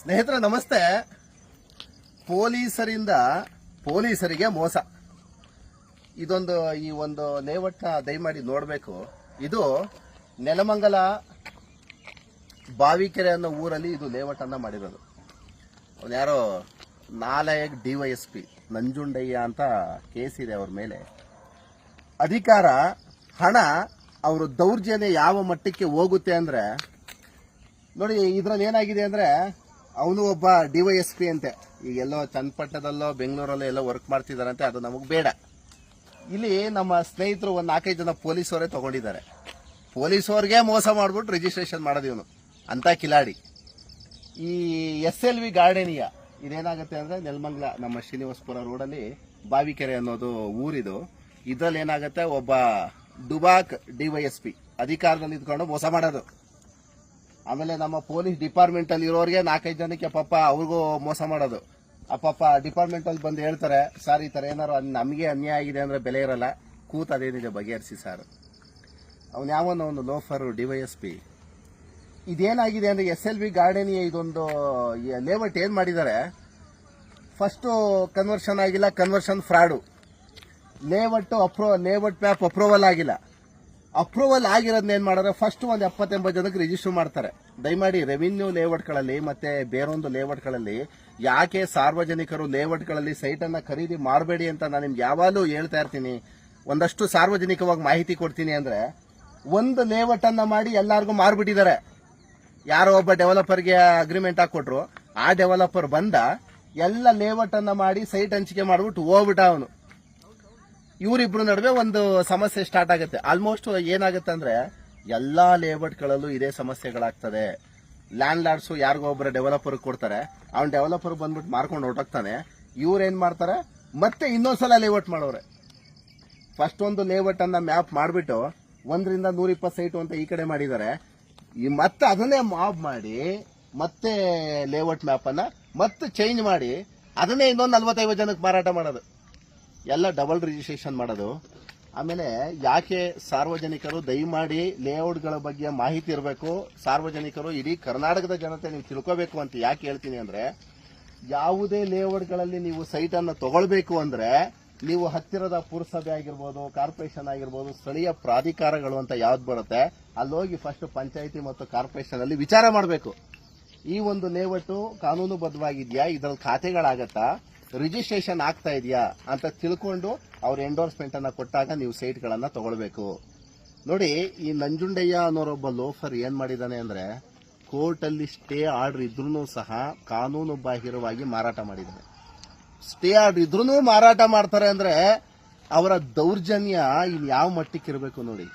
ಸ್ನೇಹಿತರೆ, ನಮಸ್ತೆ. ಪೊಲೀಸರಿಂದ ಪೊಲೀಸರಿಗೆ ಮೋಸ. ಇದೊಂದು, ಈ ಒಂದು ಲೇಔಟ್ನ ದಯಮಾಡಿ ನೋಡಬೇಕು. ಇದು ನೆಲಮಂಗಲ ಬಾವಿಕೆರೆ ಅನ್ನೋ ಊರಲ್ಲಿ ಇದು ಲೇಔಟನ್ನು ಮಾಡಿರೋದು. ಅವ್ನು ಯಾರೋ ನಾಲಾಯಕ್ D Y S P, Nanjundaiah ಅಂತ ಕೇಸ್ ಇದೆ ಅವ್ರ ಮೇಲೆ. ಅಧಿಕಾರ, ಹಣ, ಅವರು ದೌರ್ಜನ್ಯ ಯಾವ ಮಟ್ಟಕ್ಕೆ ಹೋಗುತ್ತೆ ಅಂದರೆ, ನೋಡಿ, ಇದರಲ್ಲಿ ಏನಾಗಿದೆ ಅಂದ್ರೆ ಅವನು ಒಬ್ಬ ಡಿ ವೈ ಎಸ್ ಪಿ ಅಂತೆ. ಈಗ ಎಲ್ಲೋ ಚನ್ನಪಟ್ಟಣದಲ್ಲೋ, ಬೆಂಗಳೂರಲ್ಲೋ ಎಲ್ಲೋ ವರ್ಕ್ ಮಾಡ್ತಿದಾರಂತೆ ಅದು ನಮಗೆ ಬೇಡ. ಇಲ್ಲಿ ನಮ್ಮ ಸ್ನೇಹಿತರು ಒಂದು ನಾಲ್ಕೈದು ಜನ ಪೊಲೀಸವರೇ ತಗೊಂಡಿದ್ದಾರೆ. ಪೊಲೀಸವ್ರಿಗೆ ಮೋಸ ಮಾಡ್ಬಿಟ್ಟು ರಿಜಿಸ್ಟ್ರೇಷನ್ ಮಾಡೋದು ಇವನು, ಅಂತ ಕಿಲಾಡಿ. ಈ ಎಸ್ ಎಲ್ ವಿ ಗಾರ್ಡನಿಯ, ಇದೇನಾಗುತ್ತೆ ಅಂದ್ರೆ ನೆಲಮಂಗ್ಲ, ನಮ್ಮ ಶ್ರೀನಿವಾಸಪುರ ರೋಡಲ್ಲಿ ಬಾವಿಕೆರೆ ಅನ್ನೋದು ಊರಿದು. ಇದರಲ್ಲಿ ಏನಾಗುತ್ತೆ ಒಬ್ಬ ಡುಬಾಕ್ ಡಿ ವೈ ಎಸ್ ಪಿ, ಅಧಿಕಾರದಲ್ಲಿ ಇದ್ಕೊಂಡು ಮೋಸ ಮಾಡೋದು. ಆಮೇಲೆ ನಮ್ಮ ಪೊಲೀಸ್ ಡಿಪಾರ್ಟ್ಮೆಂಟ್ ಅಲ್ಲಿ ಇರೋರಿಗೆ ನಾಲ್ಕೈದು ಜನಕ್ಕೆ ಪಾಪ ಅವ್ರಿಗೂ ಮೋಸ ಮಾಡೋದು. ಆ ಪಾಪ ಡಿಪಾರ್ಟ್ಮೆಂಟ್ ಅಲ್ಲಿ ಬಂದು ಹೇಳ್ತಾರೆ, ಸರ್, ಈ ತರ ಏನಾರು ನಮಗೆ ಅನ್ಯಾಯ ಆಗಿದೆ ಅಂದ್ರೆ ಬೆಲೆ ಇರಲ್ಲ. ಕೂತ ಅದೇನಿದೆ ಬಗೆಹರಿಸಿ, ಸರ್. ಅವನು ಯಾವನ ಒಂದು loafer, D Y S P. ಇದೇನಾಗಿದೆ ಅಂದ್ರೆ ಎಸ್ ಎಲ್ ವಿ ಗಾರ್ಡನ್ ಇದೊಂದು ಲೇಔಟ್ ಏನ್ ಮಾಡಿದ್ದಾರೆ? ಫಸ್ಟ್ ಕನ್ವರ್ಷನ್ ಆಗಿಲ್ಲ conversion fraud layout appro layout map approval ಆಗಿಲ್ಲ. ಅಪ್ರೂವಲ್ ಆಗಿರೋದನ್ನ ಏನ್ ಮಾಡಿದ್ರೆ ಫಸ್ಟ್ ಒಂದು ಎಪ್ಪತ್ತೆಂಬತ್ತು ಜನಕ್ಕೆ ರಿಜಿಸ್ಟರ್ ಮಾಡ್ತಾರೆ. ದಯಮಾಡಿ ರೆವಿನ್ಯೂ ಲೇಔಟ್ಗಳಲ್ಲಿ ಮತ್ತೆ ಬೇರೊಂದು ಲೇಔಟ್ಗಳಲ್ಲಿ ಯಾಕೆ ಸಾರ್ವಜನಿಕರು ಲೇಔಟ್ಗಳಲ್ಲಿ ಸೈಟ್ ಅನ್ನ ಖರೀದಿ ಮಾಡಬೇಡಿ ಅಂತ ನಾನು ನಿಮ್ಗೆ ಯಾವಾಗಲೂ ಹೇಳ್ತಾ ಇರ್ತೀನಿ. ಒಂದಷ್ಟು ಸಾರ್ವಜನಿಕವಾಗಿ ಮಾಹಿತಿ ಕೊಡ್ತೀನಿ ಅಂದ್ರೆ ಒಂದು ಲೇಔಟನ್ನು ಮಾಡಿ ಎಲ್ಲರಿಗೂ ಮಾರ್ಬಿಟ್ಟಿದ್ದಾರೆ. ಯಾರೋ ಒಬ್ಬ ಡೆವಲಪರ್ಗೆ ಅಗ್ರಿಮೆಂಟ್ ಹಾಕೊಟ್ರು ಆ ಡೆವಲಪರ್ ಬಂದ, ಎಲ್ಲ ಲೇಔಟನ್ನು ಮಾಡಿ ಸೈಟ್ ಹಂಚಿಕೆ ಮಾಡ್ಬಿಟ್ಟು ಹೋಗ್ಬಿಟ್ಟ ಅವನು. ಇವರಿಬ್ರು ನಡುವೆ ಒಂದು ಸಮಸ್ಯೆ ಸ್ಟಾರ್ಟ್ ಆಗುತ್ತೆ. ಆಲ್ಮೋಸ್ಟ್ ಏನಾಗುತ್ತೆ ಅಂದ್ರೆ ಎಲ್ಲಾ ಲೇಔಟ್ಗಳಲ್ಲೂ ಇದೇ ಸಮಸ್ಯೆಗಳಾಗ್ತದೆ. ಲ್ಯಾಂಡ್ ಲಾರ್ಡ್ಸ್ ಯಾರಿಗೋ ಒಬ್ಬರ ಡೆವಲಪರ್ ಕೊಡ್ತಾರೆ. ಅವ್ನು ಡೆವಲಪರ್ ಬಂದ್ಬಿಟ್ಟು ಮಾರ್ಕೊಂಡು ಹೊರಟೋಗ್ತಾನೆ. ಇವ್ರು ಏನ್ ಮಾಡ್ತಾರೆ? ಮತ್ತೆ ಇನ್ನೊಂದ್ಸಲ ಲೇಔಟ್ ಮಾಡೋರೆ. ಫಸ್ಟ್ ಒಂದು ಲೇಔಟ್ ಅನ್ನ ಮ್ಯಾಪ್ ಮಾಡಿಬಿಟ್ಟು ಒಂದರಿಂದ ನೂರ ಇಪ್ಪತ್ತು ಸೈಟು ಅಂತ ಈ ಕಡೆ ಮಾಡಿದ್ದಾರೆ. ಮತ್ತೆ ಅದನ್ನೇ ಮಾಬ್ ಮಾಡಿ, ಮತ್ತೆ ಲೇಔಟ್ ಮ್ಯಾಪ್ ಅನ್ನ, ಮತ್ತೆ ಚೇಂಜ್ ಮಾಡಿ, ಅದನ್ನೇ ಇನ್ನೊಂದು ನಲ್ವತ್ತೈವತ್ತು ಜನಕ್ಕೆ ಮಾರಾಟ ಮಾಡೋದು. ಎಲ್ಲ ಡಬಲ್ ರಿಜಿಸ್ಟ್ರೇಷನ್ ಮಾಡೋದು. ಆಮೇಲೆ ಯಾಕೆ ಸಾರ್ವಜನಿಕರು ದಯಮಾಡಿ ಲೇಔಟ್ಗಳ ಬಗ್ಗೆ ಮಾಹಿತಿ ಇರಬೇಕು? ಸಾರ್ವಜನಿಕರು ಇಡೀ ಕರ್ನಾಟಕದ ಜನತೆ ನೀವು ತಿಳ್ಕೋಬೇಕು ಅಂತ ಯಾಕೆ ಹೇಳ್ತೀನಿ ಅಂದರೆ, ಯಾವುದೇ ಲೇಔಟ್ಗಳಲ್ಲಿ ನೀವು ಸೈಟನ್ನು ತಗೊಳ್ಬೇಕು ಅಂದರೆ, ನೀವು ಹತ್ತಿರದ ಪುರಸಭೆ ಆಗಿರ್ಬೋದು, ಕಾರ್ಪೊರೇಷನ್ ಆಗಿರ್ಬೋದು, ಸ್ಥಳೀಯ ಪ್ರಾಧಿಕಾರಗಳು ಅಂತ ಯಾವ್ದು ಬರುತ್ತೆ, ಅಲ್ಲಿ ಹೋಗಿ ಫಸ್ಟ್ ಪಂಚಾಯಿತಿ ಮತ್ತು ಕಾರ್ಪೊರೇಷನ್ ಅಲ್ಲಿ ವಿಚಾರ ಮಾಡಬೇಕು. ಈ ಒಂದು ಲೇಔಟು ಕಾನೂನುಬದ್ಧವಾಗಿದೆಯಾ? ಇದರಲ್ಲಿ ಖಾತೆಗಳಾಗತ್ತಾ? ರಿಜಿಸ್ಟ್ರೇಷನ್ ಆಗ್ತಾ ಇದೆಯಾ ಅಂತ ತಿಳ್ಕೊಂಡು ಅವ್ರ ಎಂಡೋರ್ಸ್ಮೆಂಟ್ ಅನ್ನ ಕೊಟ್ಟಾಗ ನೀವು ಸೈಟ್ಗಳನ್ನ ತಗೊಳ್ಬೇಕು. ನೋಡಿ, ಈ ನಂಜುಂಡಯ್ಯ ಅನ್ನೋರೊಬ್ಬ ಲೋಫರ್ ಏನ್ ಮಾಡಿದಾನೆ ಅಂದ್ರೆ ಕೋರ್ಟ್ ಅಲ್ಲಿ ಸ್ಟೇ ಆರ್ಡರ್ ಇದ್ರೂ ಸಹ ಕಾನೂನು ಬಾಹಿರವಾಗಿ ಮಾರಾಟ ಮಾಡಿದ್ದಾನೆ ಸ್ಟೇ ಆರ್ಡರ್ ಇದ್ರೂ ಮಾರಾಟ ಮಾಡ್ತಾರೆ ಅಂದ್ರೆ ಅವರ ದೌರ್ಜನ್ಯ ಇನ್ ಯಾವ ಮಟ್ಟಕ್ಕೆ ನೋಡಿ.